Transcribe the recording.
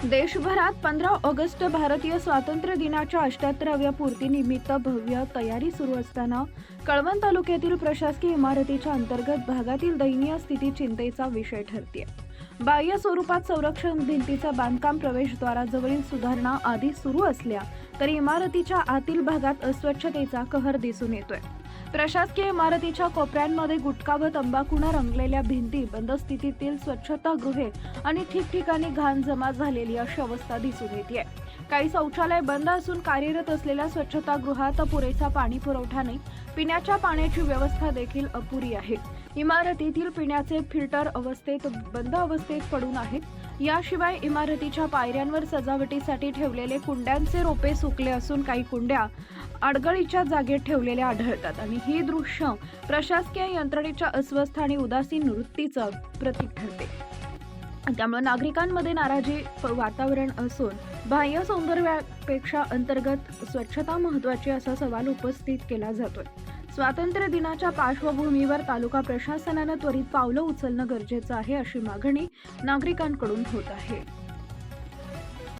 देशभरात पंधरा ऑगस्ट भारतीय स्वातंत्र्य दिनाच्या अष्ट्याहत्तराव्या पूर्तीनिमित्त भव्य तयारी सुरू असताना कळवण तालुक्यातील प्रशासकीय इमारतीच्या अंतर्गत भागातील दयनीय स्थिती चिंतेचा विषय ठरते बाह्य स्वरूपात संरक्षण भिंतीचं बांधकाम प्रवेशद्वाराजवळील सुधारणा आधी सुरू असल्या तरी इमारतीच्या आतील भागात अस्वच्छतेचा कहर दिसून येतोय. प्रशासकीय इमारतीच्या कोपऱ्यांमध्ये गुटखा व तंबाखूनं रंगलेल्या भिंती बंद स्थितीतील स्वच्छतागृहे आणि ठिकठिकाणी घाण जमा झालेली अशी अवस्था दिसून येते काही शौचालय बंद असून कार्यरत असलेल्या स्वच्छतागृहात पुरेसा पाणी पुरवठा नाही. पिण्याच्या पाण्याची व्यवस्था देखील अपुरी आहे. इमारतीतील पिण्याचे फिल्टर अवस्थेत बंद अवस्थेत पडून आहेत. याशिवाय इमारतीच्या पायऱ्यांवर सजावटीसाठी ठेवलेले कुंड्यांचे रोपे सुकले असून काही कुंड्या अडगळीच्या जागेत ठेवलेल्या आढळतात. आणि ही दृश्य प्रशासकीय यंत्रणेच्या अस्वस्थ आणि उदासीन वृत्तीचं प्रतीक ठरते. त्यामुळे नागरिकांमध्ये नाराजी वातावरण असून बाह्य सौंदर्यापेक्षा अंतर्गत स्वच्छता महत्वाची असा सवाल उपस्थित केला जातोय. स्वातंत्र्य दिनाच्या पार्श्वभूमीवर तालुका प्रशासनानं त्वरित पावलं उचलणं गरजेचं आहे अशी मागणी नागरिकांकडून होत आहे.